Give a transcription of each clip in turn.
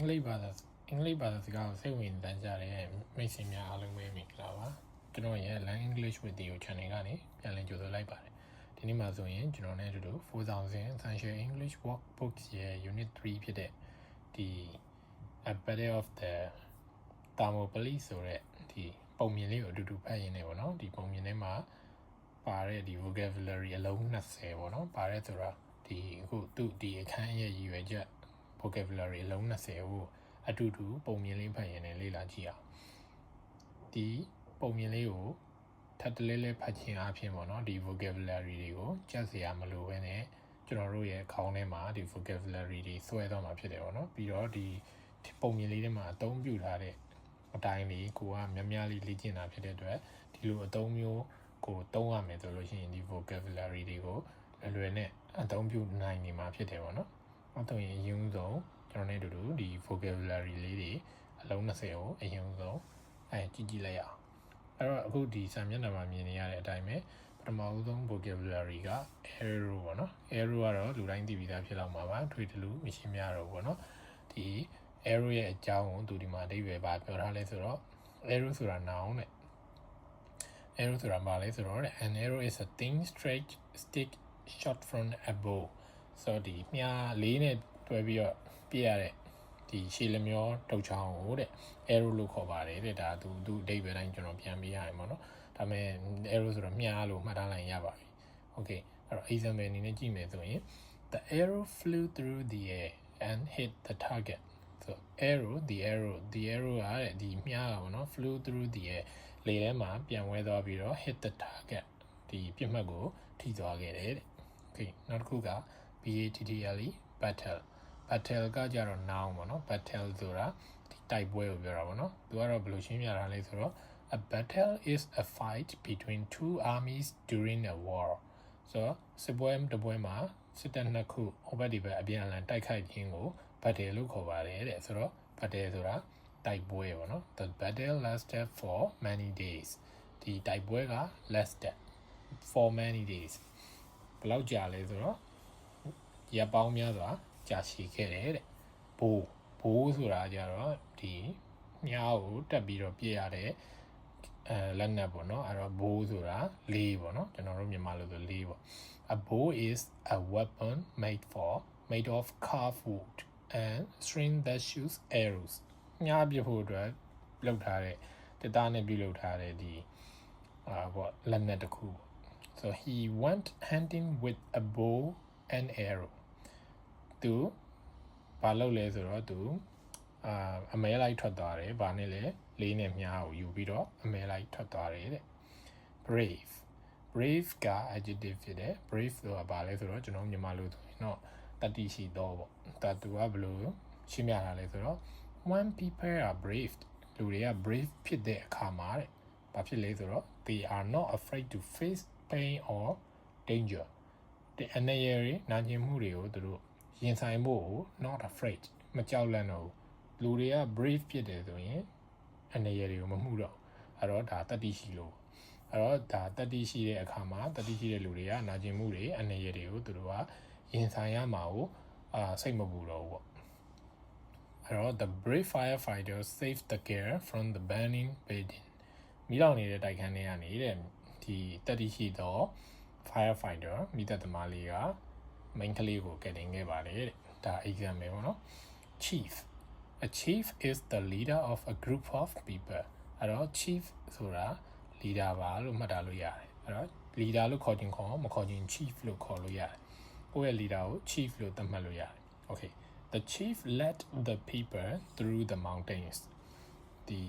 င်္ဂလိပ်ဘာသာအင်္ဂလိပ်ဘာသာစကားကိုစိတ်ဝင်တန်းကြတဲ့မိတ်ဆွေများအားလုံးပဲမင်္ဂလာပါကျွန်တော်ရဲ့ Learn English with You channel ကနေပြန်လည်ကြိုဆိုလိုက်ပါတယ်ဒီနေ့မှာဆိုရင်ကျွန်တော်နဲ့အတူတူ4000 Essential English Workbooks ရဲ့ Unit 3ဖြစ်တဲ့ဒီ A Battle of the Thermopylae ဆိုတဲ့ဒီပုံမြင်လေးကိုအတူတူဖတ်ရင်းနေပေါ့နော်ဒီပုံမြင်ထဲမှာပါတဲ့ဒီ vocabulary အလုံး20ပေါ့နော်ပါတဲ့ဆိုတာဒီအခုသူ့ဒီအခန်းရဲ့ရည်ရွယ်ချက် vocabulary အလုံး20ကိုအတူတူပုံမြင်လေးဖတ်ရင်လည်းလေ့လာကြည့်အောင်ဒီပုံမြင်လေးကိုထပ်တလဲလဲဖတ်ခြင်းအပြင်ပေါ့နော်ဒီ vocabulary တွေကိုကြက်စရာမလိုဘဲနဲ့ကျွန်တော်တို့ရဲ့ခေါင်းထဲမှာဒီ vocabulary တွေဆွဲသွားမှာဖြစ်တယ်ပေါ့နော်ပြီးတော့ဒီပုံမြင်လေးထဲမှာအသုံးပြုထားတဲ့အတိုင်းလေးကိုကများများလေးလေ့ကျင့်တာဖြစ်တဲ့အတွက်ဒီလိုအသုံးမျိုးကိုသုံးရမယ်ဆိုလို့ရှိရင်ဒီ vocabulary တွေကိုလွယ်လွယ်နဲ့အသုံးပြုနိုင်နေမှာဖြစ်တယ်ပေါ့နော်။ အတော့ရင်အရင်ဆုံးကျွန်တော်နဲ့အတူတူဒီ vocabulary လေးတွေအလုံး20ကိုအရင်ဆုံးအဲကြည့်ကြည့်လိုက်ရအောင်အဲ့တော့အခုဒီစာမျက်နှာမှာမြင်နေရတဲ့အတိုင်းပဲပထမဦးဆုံး vocabulary က arrow ပေါ့နော် arrow ကတော့လူတိုင်းသိပြီးသားဖြစ်လောက်မှာပါထွေတလူမရှိများတော့ဘူးပေါ့နော်ဒီ arrow ရဲ့အကြောင်းကိုသူဒီမှာအဓိပ္ပာယ်ပါပြောထားလဲဆိုတော့ arrow ဆိုတာ noun တဲ့ arrow ဆိုတာဘာလဲဆိုတော့ an arrow is a thin straight stick shot from a bow ဆိုတော့ဒီမြားလေးနဲ့တွဲပြီးတော့ပြရတဲ့ဒီရှည်လမျောတုတ်ချောင်းကိုတဲ့ arrow လို့ခေါ်ပါတယ်တဲ့ဒါသူသူအဓိပ္ပာယ်တိုင်းကျွန်တော်ပြန်ပြရရင်ပေါ့နော်ဒါပေမဲ့ arrow ဆိုတော့မြားလို့မှတ်ထားလိုက်ရပါပြီ okay အဲ့တော့ example အနေနဲ့ကြည့်မယ်ဆိုရင် the arrow flew through the air and hit the target so arrow the arrow the arrow ကတဲ့ဒီမြားကပေါ့နော် flew through the air လေထဲမှာပြန်ဝဲသွားပြီးတော့ hit the target ဒီပြစ်မှတ်ကိုထိသွားခဲ့တယ်တဲ့ okay နောက်တစ်ခုက BATTLE battle battle ကကြတော့ noun ပေါ့နော် battle ဆိုတာဒီတိုက်ပွဲကိုပြောတာပေါ့နော်သူကတော့ဘယ်လိုရှင်းပြတာလဲဆိုတော့ a battle is a fight between two armies during a war ဆိုတော့စစ်ပွဲတစ်ပွဲမှာစစ်တပ်နှစ်ခုဟိုဘက်ဒီဘက်အပြန်အလှန်တိုက်ခိုက်ခြင်းကို battle လို့ခေါ်ပါတယ်တဲ့ဆိုတော့ battle ဆိုတာတိုက်ပွဲပေါ့နော် the battle lasted for many days ဒီတိုက်ပွဲက lasted for many days ဘယ်လောက်ကြာလဲဆိုတော့ ရက်ပေါင်းများစွာကြာရှည်ခဲ့တယ်တဲ့ဘိုးဘိုးဆိုတာကြတော့ဒီမြားကိုတက်ပြီးတော့ပြည့်ရတဲ့အဲလက်နက်ပေါ့နော်အဲ့တော့ဘိုးဆိုတာလေးပေါ့နော်ကျွန်တော်တို့မြန်မာလိုဆိုလေးပေါ့ a bow is a weapon made for made of carved wood and string that shoots arrows မြားပြဖို့အတွက်လုပ်ထားတဲ့တစ်သားနဲ့ပြုလုပ်ထားတဲ့ဒီအာပေါ့လက်နက်တစ်ခုပေါ့ so he went hunting with a bow and arrow သူဘာလုပ်လဲဆိုတော့သူအာအမဲလိုက်ထွက်သွားတယ်။ဘာနဲ့လဲလေးနဲ့မြားကိုယူပြီးတော့အမဲလိုက်ထွက်သွားတယ်တဲ့။ brave brave က adjective ဖြစ်တယ် brave ဆိုတာဘာလဲဆိုတော့ကျွန်တော်မြန်မာလိုဆိုရင်တော့တတိရှိတော့ပေါ့။တတူကဘယ်လိုရှင်းပြတာလဲဆိုတော့ when people are brave လူတွေက brave ဖြစ်တဲ့အခါမှာတဲ့။ဘာဖြစ်လဲဆိုတော့ they are not afraid to face pain or danger တဲ့အနေရည်နာကျင်မှုတွေကိုသူတို့ ရင်ဆိုင်ဖို့ not afraid မကြောက်လန့်တော့ဘူးလူတွေက brave ဖြစ်တယ်ဆိုရင်အနေရည်တွေကိုမမှုတော့အဲ့တော့ဒါတတိရှိလို့အဲ့တော့ဒါတတိရှိတဲ့အခါမှာတတိရှိတဲ့လူတွေကနာကျင်မှုတွေအနေရည်တွေကိုသူတို့ကရင်ဆိုင်ရမှာကိုအာစိတ်မပူတော့ဘူးပေါ့အဲ့တော့ the brave firefighters saved the girl from the burning building မိလောင်နေတဲ့တိုက်ခန်းထဲကနေတဲ့ဒီတတိရှိသော firefighter မိသက်သမားလေးက main ကလေးကိုကယ်တင်ခဲ့ပါတယ်တဲ့ဒါ example ပေါ့နော် chief a chief is the leader of a group of people အဲ့တော့ chief ဆိုတာ leader ပါလို့မှတ်ထားလို့ရတယ်အဲ့တော့ leader လို့ခေါ်ခြင်းခေါ်မခေါ်ခြင်း chief လို့ခေါ်လို့ရတယ်ကိုယ့်ရဲ့ leader ကို chief လို့သတ်မှတ်လို့ရတယ် okay the chief led the people through the mountains ဒီ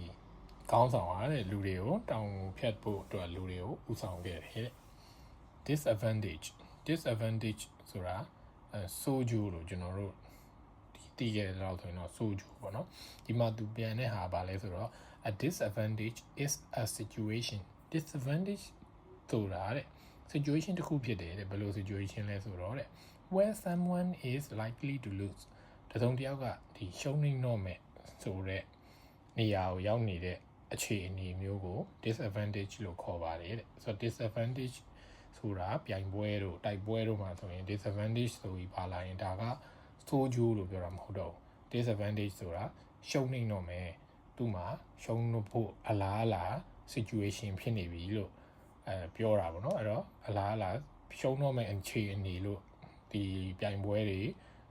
ကောင်းဆောင်ရတဲ့လူတွေကိုတောင်ဖြတ်ဖို့အတွက်လူတွေကိုဥဆောင်ခဲ့တယ်တဲ့ disadvantage disadvantage ဆိုတာအဲဆိုးကျိုးလို့ကျွန်တော်တို့ဒီတည်ခဲ့တဲ့တော့ဆိုရင်တော့ဆိုးကျိုးပေါ့နော်ဒီမှာသူပြန်တဲ့ဟာပါလဲဆိုတော့ a disadvantage is a situation disadvantage ဆိုတာတဲ့ situation တစ်ခုဖြစ်တယ်တဲ့ဘယ်လို situation လဲဆိုတော့တဲ့ where someone is likely to lose တစုံတစ်ယောက်ကဒီရှုံးနေတော့မဲ့ဆိုတဲ့နေရာကိုရောက်နေတဲ့အခြေအနေမျိုးကို disadvantage လို့ခေါ်ပါတယ်တဲ့ဆိုတော့ disadvantage ဆိုတာပြိုင်ပွဲတို့တိုက်ပွဲတို့မှာဆိုရင် disadvantage ဆိုပြီးပါလာရင်ဒါကဆိုးကျိုးလို့ပြောတာမဟုတ်တော့ဘူး disadvantage ဆိုတာရှုံးနေတော့မယ်သူ့မှာရှုံးလို့ဖို့အလားအလာ situation ဖြစ်နေပြီလို့အဲပြောတာပေါ့နော်အဲ့တော့အလားအလာရှုံးတော့မယ်အခြေအနေလို့ဒီပြိုင်ပွဲတွေ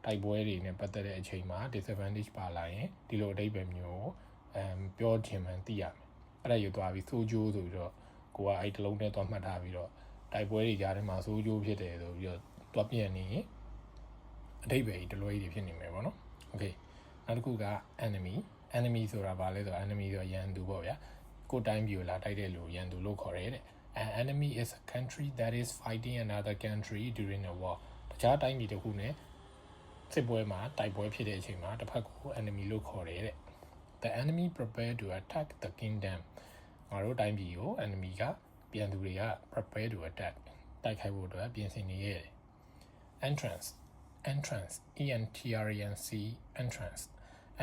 တိုက်ပွဲတွေနဲ့ပတ်သက်တဲ့အချိန်မှာ disadvantage ပါလာရင်ဒီလိုအဓိပ္ပာယ်မျိုးအမ်ပြောချင်မှန်းသိရမယ်အဲ့ဒါယူသွားပြီးဆိုးကျိုးဆိုပြီးတော့ကိုကအဲ့တလုံးနဲ့သွားမှတ်ထားပြီးတော့ တိုက်ပွဲတွေကြားထဲမှာဆိုးကျိုးဖြစ်တယ်ဆိုပြီးတော့သွားပြန်နေရင်အဓိပ္ပာယ်ကြီးတလွဲကြီးဖြစ်နေမယ်ပေါ့နော် okay နောက်တစ်ခုက enemy enemy ဆိုတာဘာလဲဆိုတော့ enemy ဆိုတာရန်သူပေါ့ဗျာကိုယ်တိုင်းပြည်ကိုလာတိုက်တဲ့လူရန်သူလို့ခေါ်ရဲတဲ့ an enemy is a country that is fighting another country during a war တခြားတိုင်းပြည်တစ်ခုနဲ့စစ်ပွဲမှာတိုက်ပွဲဖြစ်တဲ့အချိန်မှာတစ်ဖက်ကို enemy လို့ခေါ်ရဲတဲ့ the enemy prepare to attack the kingdom ငါတို့တိုင်းပြည်ကို enemy က ပြန်သူတွေက prepare to attack တိုက်ခိုက်ဖို့အတွက်ပြင်ဆင်နေရတယ် entrance entrance e n t r a n c entrance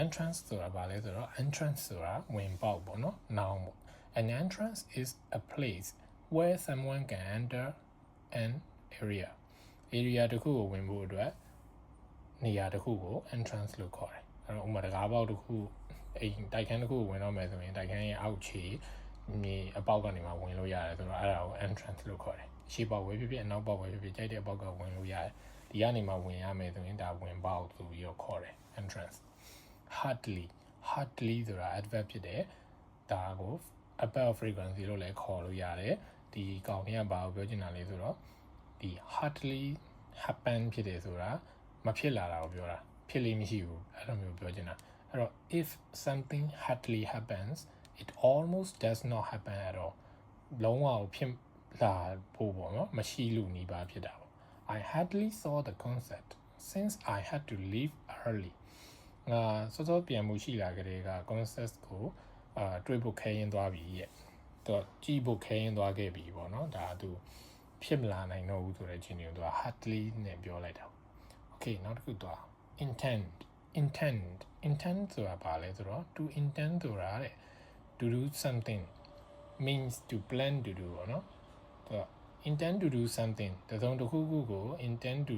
entrance ဆိုတာဘာလဲဆိုတော့ entrance ဆိုတာဝင်ပေါက်ပေါ့နော် noun ပေါ့ an entrance is a place where someone can enter an area area တစ်ခုကိုဝင်ဖို့အတွက်နေရာတစ်ခုကို entrance လို့ခေါ်တယ်အဲ့တော့ဥပမာတကားပေါက်တစ်ခုအိမ်တိုက်ခန်းတစ်ခုကိုဝင်တော့မယ်ဆိုရင်တိုက်ခန်းရဲ့အောက်ခြေ မြေအပေါက်ကနေမှဝင်လို့ရတယ်ဆိုတော့အဲ့ဒါကို entrance လို့ခေါ်တယ်ရှေ့ပေါက်ဝဲဖြစ်ဖြစ်အနောက်ပေါက်ဝဲဖြစ်ဖြစ်ကြိုက်တဲ့ပေါက်ကဝင်လို့ရတယ်ဒီကနေမှဝင်ရမယ်ဆိုရင်ဒါဝင်ပေါက်ဆိုပြီးတော့ခေါ်တယ် entrance hardly hardly ဆိုတာ adverb ဖြစ်တယ်ဒါကို above frequency လို့လည်းခေါ်လို့ရတယ်ဒီကောင်တွေကဘာကိုပြောချင်တာလဲဆိုတော့ဒီ hardly happen ဖြစ်တယ်ဆိုတာမဖြစ်လာတာကိုပြောတာဖြစ်လိမ့်မရှိဘူးအဲ့လိုမျိုးပြောချင်တာအဲ့တော့ if something hardly happens it almost does not happen at all လုံးဝဖြစ်လာဖို့ပေါ့နော်မရှိလို့နေပါဖြစ်တာပေါ့ I hardly saw the concert since I had to leave early ငါစောစောပြန်မှုရှိလာကြတဲ့က concert ကိုအာတွေးဖို့ခဲရင်သွားပြီရဲ့တော့ကြည့်ဖို့ခဲရင်သွားခဲ့ပြီပေါ့နော်ဒါသူဖြစ်မလာနိုင်တော့ဘူးဆိုတဲ့ချင်းတွေကိုသူက hardly နဲ့ပြောလိုက်တာ okay နောက်တစ်ခုသွား intend intend intend ဆိုတာဘာလဲဆိုတော့ to intend ဆိုတာတဲ့ to do something means to plan to do ပေါ့နော်သူက intend to do something တစုံတစ်ခုခုကို intend to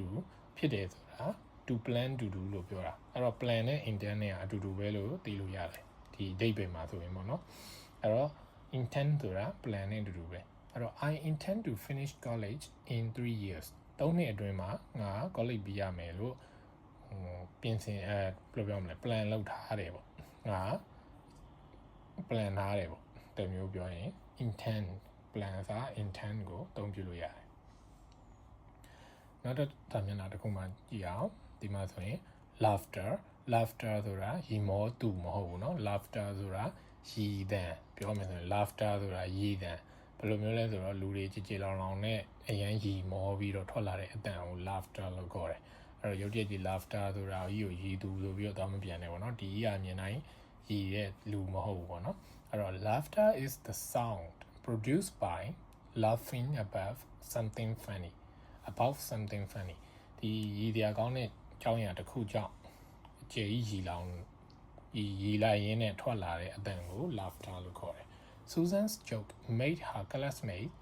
ဖြစ်တယ်ဆိုတာ to plan to do လို့ပြောတာအဲ့တော့ plan နဲ့ intend နဲ့အတူတူပဲလို့သိလို့ရတယ်ဒီအဓိပ္ပာယ်မှာဆိုရင်ပေါ့နော်အဲ့တော့ intend ဆိုတာ plan နဲ့အတူတူပဲအဲ့တော့ I intend to finish college in 3 years 3နှစ်အတွင်းမှာငါ college ပြီးရမယ်လို့ဟိုပြင်ဆင်အဲဘယ်လိုပြောမလဲ plan လုပ်ထားတယ်ပေါ့ငါ plan ထားတယ်ပေါ့တမျိုးပြောရင် intend plan စာ intend ကိုအသုံးပြုလို့ရတယ်နောက်တစ်တာမျက်နှာတစ်ခုမှကြည့်အောင်ဒီမှာဆိုရင် laughter laughter ဆိုတာရီမောတူမဟုတ်ဘူးเนาะ laughter ဆိုတာရီတန်ပြောမယ်ဆိုရင် laughter ဆိုတာရီတန်ဘယ်လိုမျိုးလဲဆိုတော့လူတွေကြည်ကြည်လောင်လောင်နဲ့အရန်ရီမောပြီးတော့ထွက်လာတဲ့အတန်ကို laughter လို့ခေါ်တယ်အဲ့တော့ရုပ်တရက်ကြီး laughter ဆိုတာကြီးကိုရီသူဆိုပြီးတော့တော့မပြန်နဲ့ပေါ့နော်ဒီကြီးကမြင်တိုင်း ရီရဲ့လူမဟုတ်ဘူးပေါ့နော်အဲ့တော့ laughter is the sound produced by laughing above something funny about something funny ဒီရည်တရားကောင်းတဲ့အကြောင်းအရာတစ်ခုကြောင့်အကျေကြီးရည်လောင်ရည်ရည်လိုက်ရင်းနဲ့ထွက်လာတဲ့အတန်ကို laughter လို့ခေါ်တယ် Susan's joke made her classmate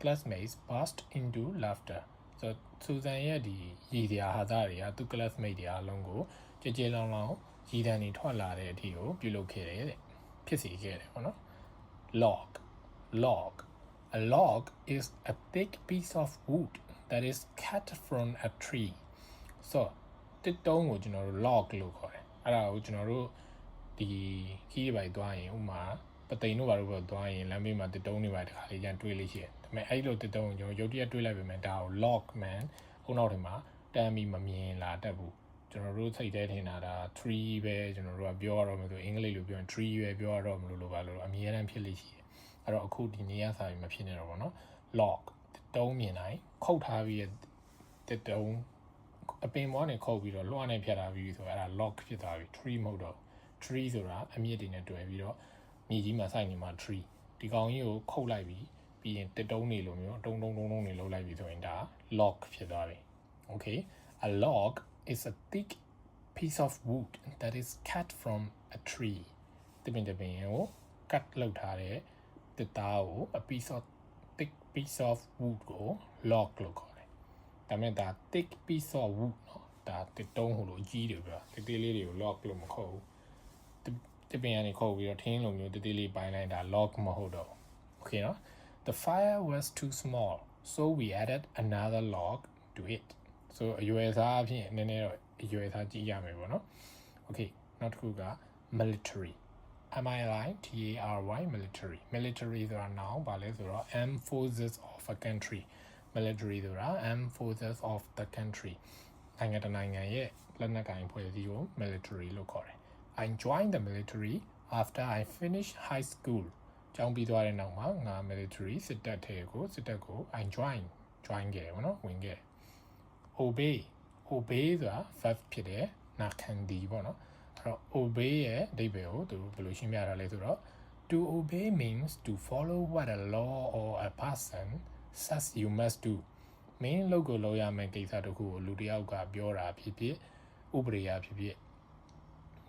classmates burst into laughter ဆိုဆူဇန်ရဲ့ဒီရည်တရားဟာသားတွေကသူ classmate တွေအားလုံးကိုကြည်ကြည်လောင်လောင် ရည်တန်တွေထွက်လာတဲ့အထိကိုပြုလုပ်ခဲ့တယ်တဲ့ဖြစ်စီခဲ့တယ်ပေါ့နော် log log a log is a thick piece of wood that is cut from a tree so တစ်တုံးကိုကျွန်တော်တို့ log လို့ခေါ်တယ်အဲ့ဒါကိုကျွန်တော်တို့ဒီခီးပိုက်သွားရင်ဥမာပသိမ်တို့ဘာလို့ပေါ့သွားရင်လမ်းဘေးမှာတစ်တုံးတွေပါတခါလေးကျန်တွေးလို့ရှိတယ်ဒါပေမဲ့အဲ့လိုတစ်တုံးကိုကျွန်တော်ရုပ်တရက်တွေးလိုက်ပေမဲ့ဒါကို log man ခုနောက်ထင်မှာတမ်းပြီးမမြင်လာတတ်ဘူး ကျွန်တော်တို့စိတ်ထဲထင်တာဒါ3ပဲကျွန်တော်တို့ကပြောရတော့မယ်ဆိုအင်္ဂလိပ်လိုပြောရင်3ပဲပြောရတော့မလို့လို့ပါလို့အမြဲတမ်းဖြစ်လိမ့်ရှိတယ်အဲ့တော့အခုဒီနေရာစာပြီးမဖြစ်နေတော့ဘောနော် log တုံးမြင်တိုင်းခုတ်ထားပြီးရဲ့တစ်တုံးအပင်ပေါ်နဲ့ခုတ်ပြီးတော့လွှမ်းနဲ့ဖြတ်ထားပြီးဆိုတော့အဲ့ဒါ log ဖြစ်သွားပြီ tree မဟုတ်တော့ tree ဆိုတာအမြင့်တွေနဲ့တွဲပြီးတော့မြေကြီးမှာစိုက်နေမှာ tree ဒီကောင်ကြီးကိုခုတ်လိုက်ပြီးပြီးရင်တစ်တုံးနေလိုမျိုးတုံးတုံးတုံးတုံးနေလောက်လိုက်ပြီးဆိုရင်ဒါ log ဖြစ်သွားပြီ okay a log is a thick piece of wood that is cut from a tree တပင်တပင်ကို cut လုပ်ထားတဲ့တစ်သားကို a piece of thick piece of wood ကို log လို့ခေါ်တယ်ဒါမဲ့ဒါ thick piece of wood เนาะ ဒါတစ်တုံးဟိုလိုအကြီးတယ်ပြောတိတိလေးတွေကို lock လို့မခေါ်ဘူးတပင်ကနေခေါ်ပြီးတော့ထင်းလိုမျိုးတိတိလေးပိုင်းလိုက်တာ lock မဟုတ်တော့ okay နော် the fire was too small so we added another log to it so အရွယ်စားအဖြစ်နည်းနည်းတော့အရွယ်စားကြည့်ရမယ်ပေါ့နော် okay နောက်တစ်ခုက military MILI TARY military military ဆိုတာ noun ဘာလဲဆိုတော့ armed forces of a country military ဆိုတာ armed forces of the country နိုင်ငံတစ်နိုင်ငံရဲ့လက်နက်ကိုင်ဖွဲ့စည်းကို military လို့ခေါ်တယ် I joined the military after I finished high school ကျောင်းပြီးသွားတဲ့နောက်မှာငါ military စစ်တပ်ထဲကိုစစ်တပ်ကို I join join ခဲ့တယ်ဗောနော်ဝင်ခဲ့တယ် obey obey ဆိုတာ verb ဖြစ်တယ်နာခံသည်ဗောနော်အဲ့တော့ obey ရဲ့အဓိပ္ပာယ်ကိုသူဘယ်လိုရှင်းပြတာလဲဆိုတော့ to obey means to follow what a law or a person says you must do မင်းလုပ်ကိုလုပ်ရမယ့်ကိစ္စတစ်ခုကိုလူတစ်ယောက်ကပြောတာဖြစ်ဖြစ်ဥပဒေအဖြစ်ဖြစ်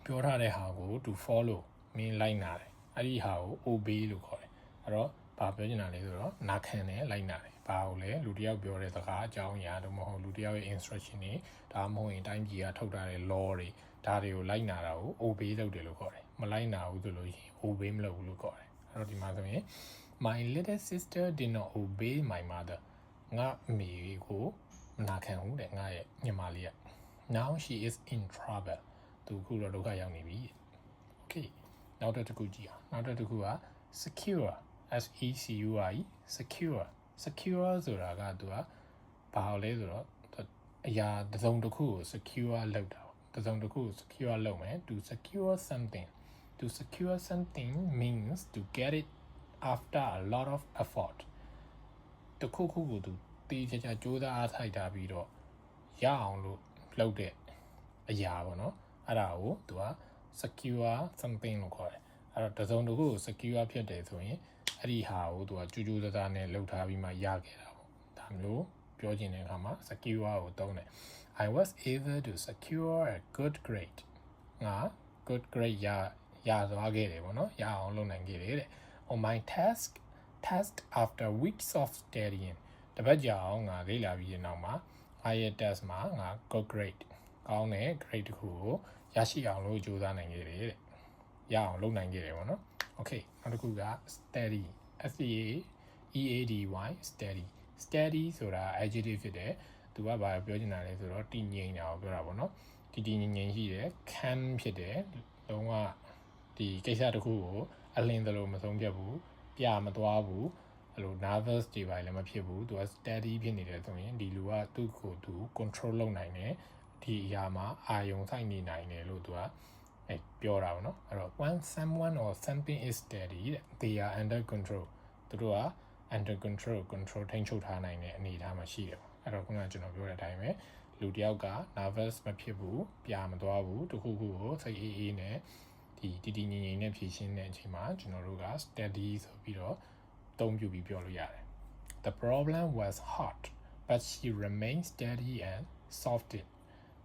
ပြောထားတဲ့ဟာကို to follow မင်းလိုက်နာတယ်အဲ့ဒီဟာကို obey လို့ခေါ်တယ်အဲ့တော့ဘာပြောချင်တာလဲဆိုတော့နာခံတယ်လိုက်နာတယ် ဘာကိုလဲလူတစ်ယောက်ပြောတဲ့စကားအကြောင်းအရာတော့မဟုတ်လူတစ်ယောက်ရဲ့ instruction တွေဒါမှမဟုတ်ရင်တိုင်းပြည်ကထုတ်ထားတဲ့ law တွေဒါတွေကိုလိုက်နာတာကို obey လုပ်တယ်လို့ခေါ်တယ်မလိုက်နာဘူးဆိုလို့ရှိရင် obey မလုပ်ဘူးလို့ခေါ်တယ်အဲ့တော့ဒီမှာဆိုရင် my little sister did not obey my mother ငါအမေကိုမနာခံဘူးတဲ့ငါရဲ့ညီမလေးက now she is in trouble သူခုတော့ဒုက္ခရောက်နေပြီ okay နောက်တစ်ခုကြည့်အောင်နောက်တစ်ခုက secure s e c u r e secure secure ဆိုတာကသူကဘာလဲဆိုတော့အရာတစ်စုံတစ်ခုကို secure လုပ်တာတစ်စုံတစ်ခုကို secure လုပ်မယ် to secure something to secure something means to get it after a lot of effort တခုခုကိုသူတေးချာချာကြိုးစားအားထိုက်တာပြီးတော့ရအောင်လို့လုပ်တဲ့အရာပေါ့နော်အဲ့ဒါကိုသူက secure something လို့ခေါ်တယ် အဲ့တော့တစ်စုံတစ်ခုကို secure ဖြစ်တယ်ဆိုရင်အဲ့ဒီဟာကိုသူကကြိုးကြိုးစားစားနဲ့လှုပ်ထားပြီးမှရခဲ့တာပေါ့ဒါမျိုးပြောချင်တဲ့အခါမှာ secure ကိုသုံးတယ် I was able to secure a good grade ငါ good grade ရရသွားခဲ့တယ်ပေါ့နော်ရအောင်လုပ်နိုင်ခဲ့တယ်တဲ့ on my task test after weeks of studying တပတ်ကြာအောင်ငါလေ့လာပြီးတဲ့နောက်မှာ IELTS test မှာငါ good grade ကောင်းတဲ့ grade တစ်ခုကိုရရှိအောင်လို့ကြိုးစားနိုင်ခဲ့တယ်တဲ့ ရအောင်လုပ်နိုင်ခဲ့တယ်ပေါ့နော် okay နောက်တစ်ခုက study S T A E A D Y study study ဆိုတာ adjective ဖြစ်တယ်သူကဘာပြောချင်တာလဲဆိုတော့တည်ငြိမ်တာကိုပြောတာပေါ့နော်တည်တည်ငြိမ်ငြိမ်ရှိတယ် calm ဖြစ်တယ်လုံးဝဒီကိစ္စတစ်ခုကိုအလင်းသလိုမဆုံးဖြတ်ဘူးပြမသွားဘူးအဲ့လို nervous တွေပါလည်းမဖြစ်ဘူးသူက steady ဖြစ်နေတယ်ဆိုရင်ဒီလူကသူ့ကိုသူ control လုပ်နိုင်တယ်ဒီအရာမှာအာယုံဆိုင်နေနိုင်တယ်လို့သူက အဲပြောတာပေါ့နော်အဲ့တော့ when someone or something is steady they are under control သူတို့က under control control ထိန်းချုပ်ထားနိုင်တဲ့အနေအထားမှာရှိတယ်ပေါ့အဲ့တော့ခုနကကျွန်တော်ပြောတဲ့အတိုင်းပဲလူတယောက်က nervous မဖြစ်ဘူးပြာမသွားဘူးတခုခုကိုစိတ်အေးအေးနဲ့ဒီတည်တည်ငြိမ်ငြိမ်နဲ့ဖြည့်ရှင်းတဲ့အချိန်မှာကျွန်တော်တို့က steady ဆိုပြီးတော့အသုံးပြုပြီးပြောလို့ရတယ် The problem was hot but she remained steady and solved it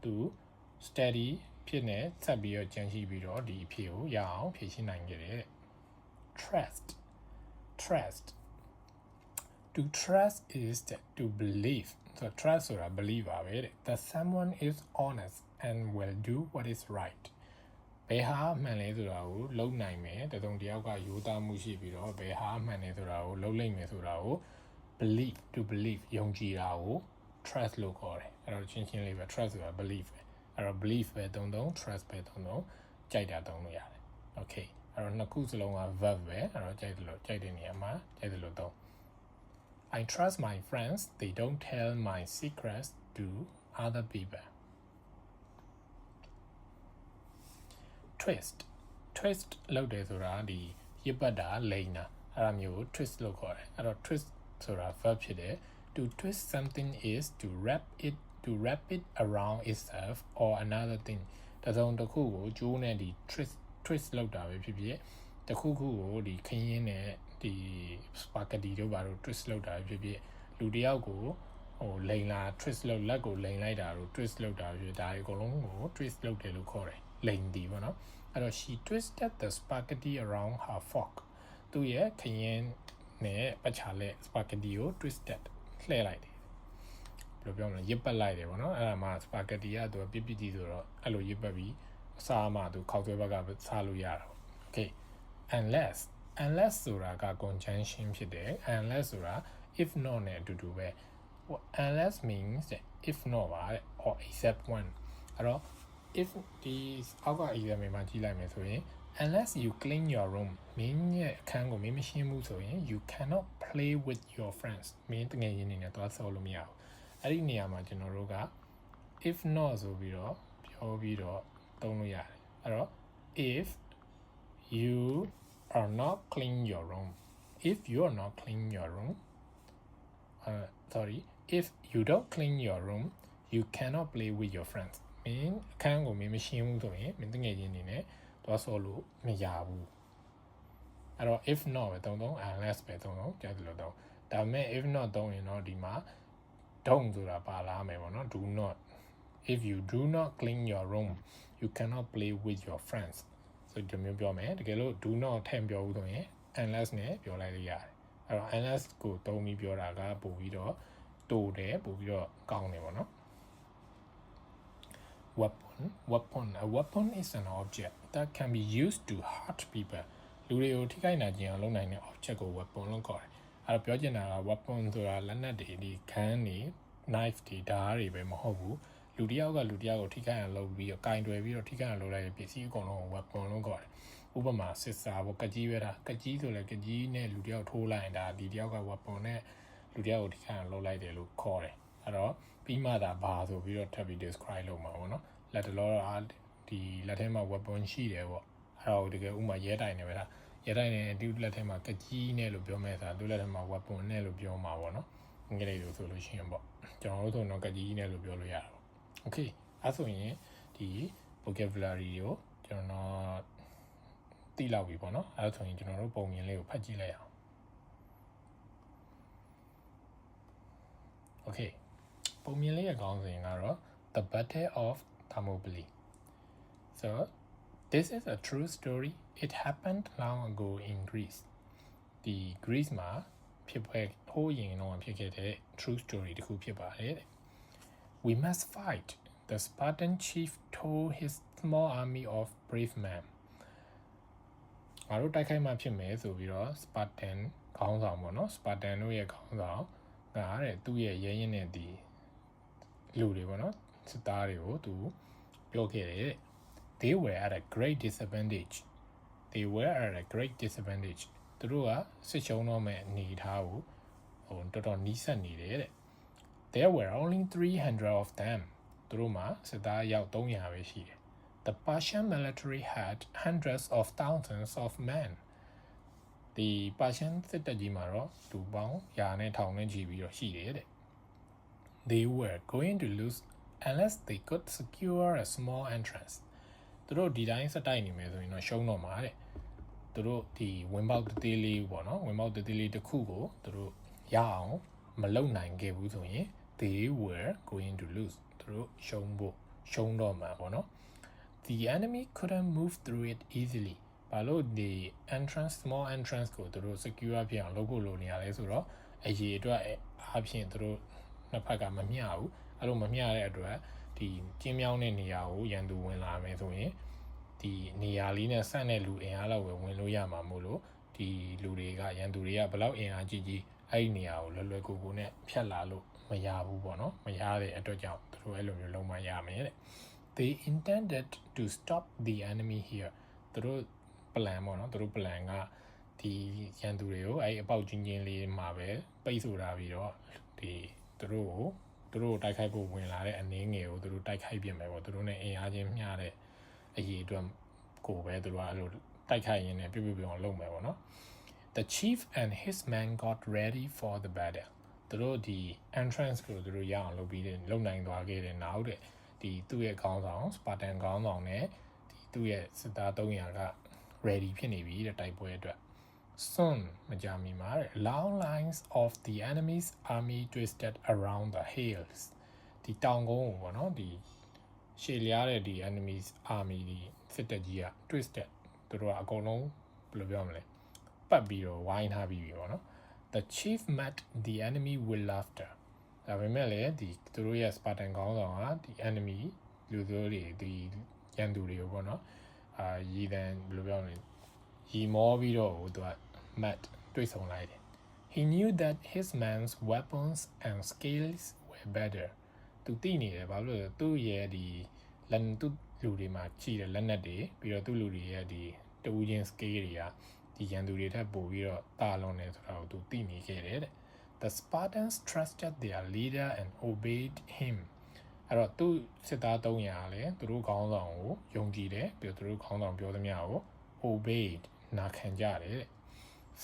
သူ steady ဖြစ်နေဆက်ပြီးတော့ကြံရှိပြီးတော့ဒီအဖြစ်ကိုရအောင်ဖြည့်ရှင်းနိုင်ခဲ့တယ် trust trust to trust is that to believe so trust ဆိုတာ believe ပါပဲတဲ့ that someone is honest and will do what is right ဘယ်ဟာမှန်လဲဆိုတာကိုလုံနိုင်မယ်တစုံတယောက်ကယူသားမှုရှိပြီးတော့ဘယ်ဟာမှန်လဲဆိုတာကိုလုံလိုက်မယ်ဆိုတာကို believe to believe ယုံကြည်တာကို trust လို့ခေါ်တယ်အဲ့တော့ချင်းချင်းလေးပဲ trust ဆိုတာ believe ပဲ အဲ့တော့ believe ပဲသုံးသုံး trust ပဲသုံးသုံးကြိုက်တာသုံးလို့ရတယ် okay အဲ့တော့နှစ်ခုစလုံးက verb ပဲအဲ့တော့ကြိုက်တယ်လို့ကြိုက်တဲ့နေရာမှာကြိုက်တယ်လို့သုံး I trust my friends they don't tell my secrets to other people twist twist လုပ်တယ်ဆိုတာဒီရစ်ပတ်တာလိန်တာအဲ့ဒါမျိုး twist လို့ခေါ်တယ်အဲ့တော့ twist ဆိုတာ verb ဖြစ်တယ် to twist something is to wrap it to wrap it around itself or another thing တစုံတစ်ခုကိုကျိုးနဲ့ဒီ twist twist လောက်တာပဲဖြစ်ဖြစ်တခုခုကိုဒီခင်းရင်းနဲ့ဒီ spaghetti တို့ဘာလို့ twist လောက်တာပဲဖြစ်ဖြစ်လူတယောက်ကိုဟိုလိန်လာ twist လောက်လက်ကိုလိန်လိုက်တာတို့ twist လောက်တာဖြစ်ဒါအကုန်လုံးကို twist လောက်တယ်လို့ခေါ်တယ်လိန်ဒီပေါ့နော်အဲ့တော့ she twisted the spaghetti around her fork သူ့ရဲ့ခရင်နဲ့ပတ်ချာလက် spaghetti ကို twisted လှည့်လိုက်တယ် ယ်လိုပြောမလဲရစ်ပတ်လိုက်တယ်ပေါ့နော်အဲ့ဒါမှစပါဂက်တီကသူကပြစ်ပြစ်ကြီးဆိုတော့အဲ့လိုရစ်ပတ်ပြီးအစားမှသူခောက်သွဲဘက်ကစားလို့ရတာပေါ့ okay unless unless ဆိုတာက conjunction ဖြစ်တယ် unless ဆိုတာ if not နဲ့အတူတူပဲ unless means that if not ပါတဲ့ or except one အဲ့တော့ if ဒီအောက်က example မှာကြည့်လိုက်မယ်ဆိုရင် unless you clean your room မင်းရဲ့အခန်းကိုမင်းမရှင်းဘူးဆိုရင် you cannot play with your friends မင်းတကယ်ရင်းနေနဲ့သွားဆော်လို့မရဘူး အဲ့ဒီနေရာမှာကျွန်တော်တို့က if not ဆိုပြီးတော့ပြောပြီးတော့သုံးလို့ရတယ်အဲ့တော့ if you are not clean your room if you are not clean your room uh sorry if you don't clean your room you cannot play with your friends မင်းအခန်းကိုမင်းမရှင်းဘူးဆိုရင်မင်းတငယ်ချင်းနေနဲ့သွားဆော်လို့မရဘူးအဲ့တော့ if not ပဲသုံးသုံး unless ပဲသုံးသုံးကြားသလိုသုံးဒါပေမဲ့ if not သုံးရင်တော့ဒီမှာ don't ဆိုတာပါလာမယ်ပေါ့နော် do not if you do not clean your room you cannot play with your friends ဆိုဒီမျိုးပြောမယ်တကယ်လို့ do not ထည့်ပြောဘူးဆိုရင် unless နဲ့ပြောလိုက်လို့ရတယ်အဲ့တော့ unless ကိုသုံးပြီးပြောတာကပို့ပြီးတော့တိုးတယ်ပို့ပြီးတော့ကောင်းတယ်ပေါ့နော် weapon weapon a weapon is an object that can be used to hurt people လူတွေကိုထိခိုက်နိုင်ခြင်းအောင်လုပ်နိုင်တဲ့ object ကို weapon လို့ခေါ်တယ် အဲ့တော့ပြောချင်တာက weapon ဆိုတာလက်နက်တွေဒီခန်းတွေ knife တွေဓာတ်တွေပဲမဟုတ်ဘူးလူတစ်ယောက်ကလူတစ်ယောက်ကိုထိခိုက်အောင်လုပ်ပြီးတော့ကင်တွယ်ပြီးတော့ထိခိုက်အောင်လုပ်လိုက်တဲ့ပစ္စည်းအကုန်လုံးကို weapon လို့ခေါ်တယ်ဥပမာစစ်စာပေါ့ကကြီးပဲတာကကြီးဆိုလည်းကကြီးနဲ့လူတစ်ယောက်ထိုးလိုက်ရင်ဒါဒီတစ်ယောက်က weapon နဲ့လူတစ်ယောက်ကိုထိခိုက်အောင်လုပ်လိုက်တယ်လို့ခေါ်တယ်အဲ့တော့ပြီးမှသာဘာဆိုပြီးတော့ထပ်ပြီး describe လုပ်မှာပေါ့နော်လက်တလောတော့ဒီလက်ထဲမှာ weapon ရှိတယ်ပေါ့အဲ့ဒါကိုတကယ်ဥမာရဲတိုင်နေပဲလား ရဲတိုင်နေဒီလက်ထဲမှာကကြီးနဲ့လို့ပြောမဲ့ဆိုတာသူလက်ထဲမှာ weapon နဲ့လို့ပြောမှာပေါ့နော်အင်္ဂလိပ်လိုဆိုလို့ရှိရင်ပေါ့ကျွန်တော်တို့ဆိုတော့ကကြီးနဲ့လို့ပြောလို့ရတာပေါ့ okay အဲ့ဆိုရင်ဒီ vocabulary ကိုကျွန်တော်သိလောက်ပြီပေါ့နော်အဲ့ဆိုရင်ကျွန်တော်တို့ပုံမြင်လေးကိုဖတ်ကြည့်လိုက်အောင် okay ပုံမြင်လေးရဲ့ခေါင်းစဉ်ကတော့ the battle of Thermopylae so this is a true story it happened long ago in Greece ဒီ Greece မှာဖြစ်ပွဲဟိုးရင်တော့ဖြစ်ခဲ့တဲ့ true story တခုဖြစ်ပါတယ်တဲ့ We must fight the Spartan chief told his small army of brave men ငါတို့တိုက်ခိုက်မှဖြစ်မယ်ဆိုပြီးတော့ Spartan ခေါင်းဆောင်ပေါ့နော် Spartan တို့ရဲ့ခေါင်းဆောင်ငါတဲ့သူ့ရဲ့ရဲရင်နဲ့ဒီလူတွေပေါ့နော်စစ်သားတွေကိုသူပြောခဲ့တယ် they were at a great disadvantage they were at a great disadvantage သူတို့ကစစ်ချုံတော့မဲ့အနေထားကိုဟိုတော်တော်နီးစပ်နေတယ်တဲ့ there were only 300 of them သူတို့မှာစစ်သားရောက်300ပဲရှိတယ် the Persian military had hundreds of thousands of men ဒီ Persian စစ်တပ်ကြီးမှာတော့လူပေါင်းရာနဲ့ထောင်နဲ့ချီပြီးတော့ရှိတယ်တဲ့ they were going to lose unless they could secure a small entrance သူတို့ဒီတိုင်းစတိုက်နေမယ်ဆိုရင်တော့ရှုံးတော့မှာတဲ့သူတို့ဒီဝင်ပေါက်တသေးလေးပေါ့နော်ဝင်ပေါက်တသေးလေးတစ်ခုကိုသူတို့ရအောင်မလုံနိုင်ခဲ့ဘူးဆိုရင် they were going to lose သူတို့ရှုံးဖို့ရှုံးတော့မှာပေါ့နော် the enemy couldn't move through it easily ဘာလို့ဒီ entrance small entrance ကိုသူတို့ secure ဖြစ်အောင်လုပ်ဖို့လိုနေရလဲဆိုတော့အရေးအတွက်အားဖြင့်သူတို့နှစ်ဖက်ကမမျှဘူးအဲ့လိုမမျှတဲ့အတွက် ဒီကျင်းမြောင်းတဲ့နေရာကိုရန်သူဝင်လာမယ်ဆိုရင်ဒီနေရာလေးနဲ့ဆက်တဲ့လူအင်အားလောက်ပဲဝင်လို့ရမှာမို့လို့ဒီလူတွေကရန်သူတွေကဘလောက်အင်အားကြီးကြီးအဲ့ဒီနေရာကိုလွယ်လွယ်ကူကူနဲ့ဖြတ်လာလို့မရဘူးပေါ့နော်မရတဲ့အတွက်ကြောင့်သူတို့အဲ့လိုမျိုးလုံးမရမယ်တဲ့ they intended to stop the enemy here သူတို့ plan ပေါ့နော်သူတို့ plan ကဒီရန်သူတွေကိုအဲ့အပေါက်ချင်းချင်းလေးမှာပဲပိတ်ဆို့ထားပြီးတော့ဒီသူတို့ကို သူတို့တိုက်ခိုက်ဖို့ဝင်လာတဲ့အနေငယ်ကိုသူတို့တိုက်ခိုက်ပြင်မယ်ပေါ့သူတို့နဲ့အင်အားချင်းမျှတဲ့အရေးအတွက်ကိုပဲသူတို့ကအဲ့လိုတိုက်ခိုက်ရင်းနဲ့ပြပြပြအောင်လုပ်မယ်ပေါ့နော် The chief and his men got ready for the battle သူတို့ဒီ entrance ကိုသူတို့ရအောင်လုပ်ပြီးတဲ့လုံနိုင်သွားခဲ့တဲ့နောက်တဲ့ဒီသူ့ရဲ့ခေါင်းဆောင် Spartan ခေါင်းဆောင်နဲ့ဒီသူ့ရဲ့စစ်သား300က ready ဖြစ်နေပြီတဲ့တိုက်ပွဲအတွက် soon မကြာမီမှာတဲ့ long lines of the enemy's army twisted around the hills ဒီတောင်ကုန်းကိုပေါ့နော်ဒီရှေ့လျားတဲ့ဒီ enemy's army ဒီစစ်တပ်ကြီးက twisted သူတို့ကအကုန်လုံးဘယ်လိုပြောမလဲပတ်ပြီးတော့ဝိုင်းထားပြီးပြီပေါ့နော် the chief met the enemy with laughter ဒါပေမဲ့လည်းဒီသူတို့ရဲ့ Spartan ခေါင်းဆောင်ကဒီ enemy လူတို့တွေဒီရန်သူတွေကိုပေါ့နော်အာရည်တန်ဘယ်လိုပြောမလဲရီမောပြီးတော့ဟိုသူက mat တွေ့ဆုံလိုက်တယ် he knew that his man's weapons and skills were better သူသိနေတယ်ဘာလို့လဲသူ့ရဲ့ဒီလက်သူ့လူတွေမှာကြည့်တယ်လက်နက်တွေပြီးတော့သူ့လူတွေရဲ့ဒီတူချင်း scale တွေကဒီရန်သူတွေထက်ပိုပြီးတော့တာလွန်နေဆိုတာကိုသူသိနေခဲ့တယ်တဲ့ The Spartans trusted their leader and obeyed him အဲ့တော့သူစစ်သား300ကလည်းသူတို့ခေါင်းဆောင်ကိုယုံကြည်တယ်ပြီးတော့သူတို့ခေါင်းဆောင်ပြောသမျှကို obeyed နာခံကြတယ်တဲ့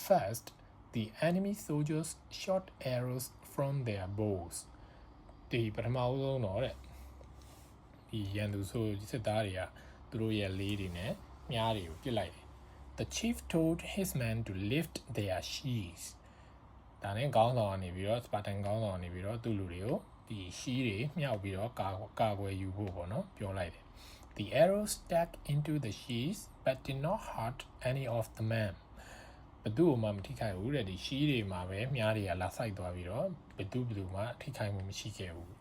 First the enemy soldiers shot arrows from their bows ဒီပထမဦးဆုံးတော့တဲ့ဒီရန်သူဆိုစစ်သားတွေကသူတို့ရဲ့လေးတွေနဲ့မြားတွေကိုပစ်လိုက်တယ် The chief told his men to lift their shields ဒါနဲ့ခေါင်းဆောင်ကနေပြီးတော့ Spartan ခေါင်းဆောင်ကနေပြီးတော့သူ့လူတွေကိုဒီရှီးတွေမြှောက်ပြီးတော့ကာကာကွယ်ယူဖို့ပေါ့နော်ပြောလိုက်တယ် The arrows stuck into the sheaths but did not hurt any of the men ဘသူ့မှမထိခိုက်ဘူးတဲ့ဒီရှီးတွေမှာပဲမြားတွေကလာဆိုင်သွားပြီးတော့ဘသူဘသူမှထိခိုက်မှုမရှိခဲ့ဘူး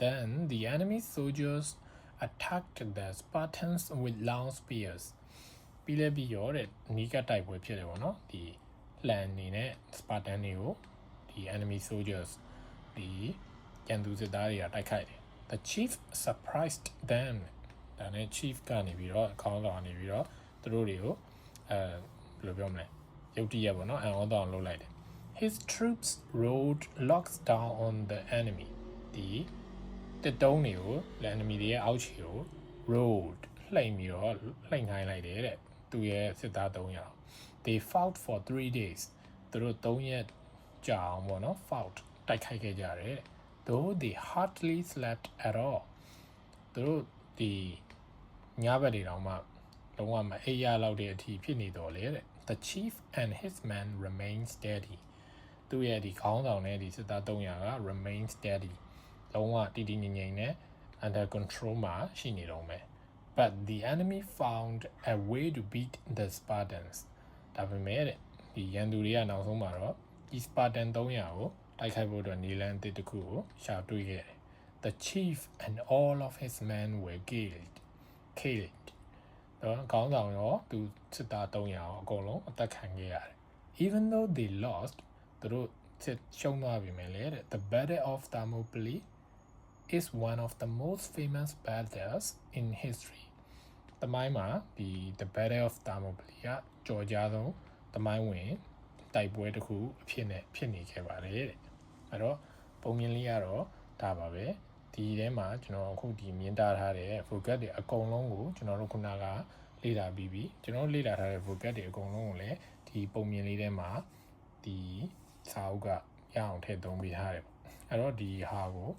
Then the enemy soldiers attacked the Spartans with long spears ပြီးလဲပြီးရောတဲ့နီးကပ်တိုက်ပွဲဖြစ်တယ်ပေါ့နော်ဒီလန်နေနဲ့ Spartan တွေကိုဒီ enemy soldiers ဒီကျန်သူစစ်သားတွေကတိုက်ခိုက်တယ် The chief surprised them ဒါနဲ့ chief ကနေပြီးတော့ခေါင်းဆောင်ကနေပြီးတော့သူတို့တွေကိုအဲဘယ်လိုပြောမလဲ ရုတ်တရက်ပေါ့နော်အန်အောတောင်လုပ်လိုက်တယ် His troops rode locks down on the enemy ဒီတက်တုံးတွေကိုလက် enemy တွေရဲ့အောက်ခြေကို road လှိမ့်ပြီးတော့လှိမ့်ခိုင်းလိုက်တယ်တဲ့သူရဲ့စစ်သား300 they fought for 3 days သူတို့3ရက်ကြာအောင်ပေါ့နော် fought တိုက်ခိုက်ခဲ့ကြတယ်တဲ့ though they hardly slept at all သူတို့ဒီညဘက်တွေတောင်မှလုံးဝမအိပ်ရလောက်တဲ့အထိဖြစ်နေတော့လေတဲ့ the chief and his men remain steady သူရဲ့ဒီခေါင်းဆောင်နဲ့ဒီစစ်သား300က remain steady လုံးဝတည်တည်ငြိမ်ငြိမ်နဲ့ under control မှာရှိနေတော့မယ် but the enemy found a way to beat the Spartans ဒါပေမဲ့တဲ့ဒီရန်သူတွေကနောက်ဆုံးမှာတော့ဒီ Spartan 300ကိုတိုက်ခိုက်ဖို့အတွက်နီလန်တစ်တစ်ခုကိုရှာတွေ့ခဲ့တယ် the chief and all of his men were killed killed တော့ခေါင်းဆောင်ရောသူစစ်သား300ရောအကုန်လုံးအသက်ခံခဲ့ရတယ် even though they lost သူတို့စစ်ရှုံးသွားပြီမယ်လေတဲ့ the battle of Thermopylae is one of the most famous battles in history တမိုင်းမှာဒီ the battle of Thermopylae ကကြော်ကြားဆုံးတမိုင်းဝင်တိုက်ပွဲတစ်ခုအဖြစ်နဲ့ဖြစ်နေခဲ့ပါတယ်တဲ့အဲ့တော့ပုံမြင်လေးကတော့ဒါပါပဲ ဒီထဲမှာကျွန်တော်အခုဒီမြင်တာထားတဲ့ focus တွေအကုန်လုံးကိုကျွန်တော်တို့ခုနကလေ့လာပြီးပြီကျွန်တော်လေ့လာထားတဲ့ focus တွေအကုန်လုံးကိုလည်းဒီပုံမြင်လေးထဲမှာဒီစာအုပ်ကရအောင်ထည့်သုံးပေးထားတယ်ပေါ့အဲ့တော့ဒီဟာကို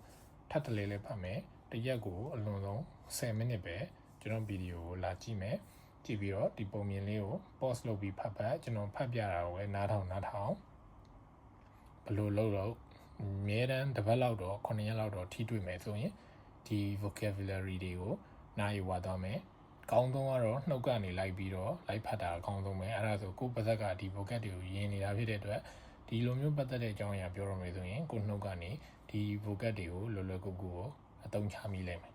ထပ်တလဲလဲဖတ်မယ်တရက်ကိုအလွန်ဆုံး10မိနစ်ပဲကျွန်တော်ဗီဒီယိုကိုလာကြည့်မယ်ကြည့်ပြီးတော့ဒီပုံမြင်လေးကို pause လုပ်ပြီးဖတ်ဖတ်ကျွန်တော်ဖတ်ပြတာကိုလည်းနားထောင်နားထောင်ဘယ်လိုလုပ်တော့ အများတန်းတစ်ပတ်လောက်တော့9ရက်လောက်တော့ထိတွေ့မယ်ဆိုရင်ဒီ vocabulary တွေကိုနားယူသွားတော့မယ်ကောင်းဆုံးကတော့နှုတ်ကနေလိုက်ပြီးတော့လိုက်ဖတ်တာအကောင်းဆုံးပဲအဲ့ဒါဆိုကိုယ်ပါဇက်ကဒီ vocab တွေကိုရင်းနေတာဖြစ်တဲ့အတွက်ဒီလိုမျိုးပတ်သက်တဲ့အကြောင်းအရာပြောရမယ်ဆိုရင်ကိုနှုတ်ကနေဒီ vocab တွေကိုလွယ်လွယ်ကူကူကိုအသုံးချမိလိမ့်မယ်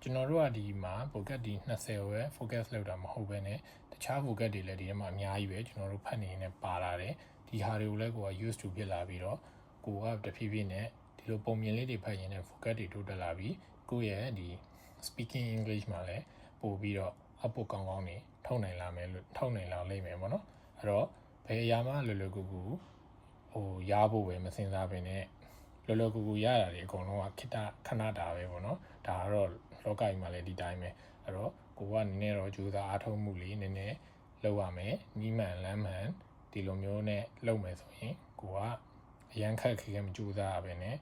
ကျွန်တော်တို့ကဒီမှာ vocab ဒီ20ပဲ focus လုပ်တာမဟုတ်ဘဲနဲ့တခြား vocab တွေလည်းဒီထဲမှာအများကြီးပဲကျွန်တော်တို့ဖတ်နေနေပါလာတယ်ဒီဟာတွေကိုလည်းကိုက used to ဖြစ်လာပြီးတော့ ကိုကတဖြည်းဖြည်းနဲ့ဒီလိုပုံမြင်လေးတွေဖတ်ရင်လည်း focus တွေတိုးတက်လာပြီးကိုယ့်ရဲ့ဒီ speaking english မှာလည်းပို့ပြီးတော့အပုတ်ကောင်းကောင်းနေထုတ်နိုင်လာမယ်လို့ထုတ်နိုင်လာလိမ့်မယ်ပေါ့နော်အဲ့တော့ဘယ်အရာမှလွယ်လွယ်ကူကူဟိုရဖို့ပဲမစင်စားဘဲနဲ့လောလောကူကူရတာတွေအကုန်လုံးကခိတခဏတာပဲပေါ့နော်ဒါကတော့လောကကြီးမှာလည်းဒီတိုင်းပဲအဲ့တော့ကိုကနည်းနည်းတော့ကြိုးစားအားထုတ်မှုလေးနည်းနည်းလုပ်ရမယ်ညီမှန်လမ်းမှန်ဒီလိုမျိုးနဲ့လုပ်မယ်ဆိုရင်ကိုက အရန်ခက်ခဲခဲမကြိုးစားရပဲနဲ့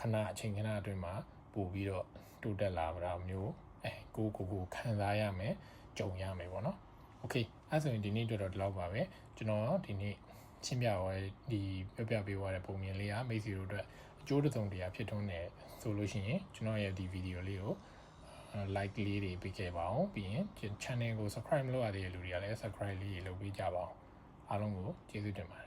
ခဏအချိန်ခဏအတွင်းမှာပို့ပြီးတော့တိုးတက်လာကြတာမျိုးအဲကိုကိုကိုခံစားရမယ်ကြုံရမယ်ပေါ့နော်โอเคအဲ့ဆိုရင်ဒီနေ့အတွက်တော့ဒီလောက်ပါပဲကျွန်တော်ဒီနေ့ချင်းပြသွားဒီပြပြပေးသွားတဲ့ပုံမြင်လေးကမိတ်ဆွေတို့အတွက်အကျိုးတစုံတရာဖြစ်ထွန်းတယ်ဆိုလို့ရှိရင်ကျွန်တော်ရဲ့ဒီဗီဒီယိုလေးကို like လေးတွေပေးခဲ့ပါအောင်ပြီးရင် channel ကို subscribe မလုပ်ရသေးတဲ့လူတွေကလည်း subscribe လေးတွေလုပ်ပေးကြပါအောင်အားလုံးကိုကျေးဇူးတင်ပါတယ် ်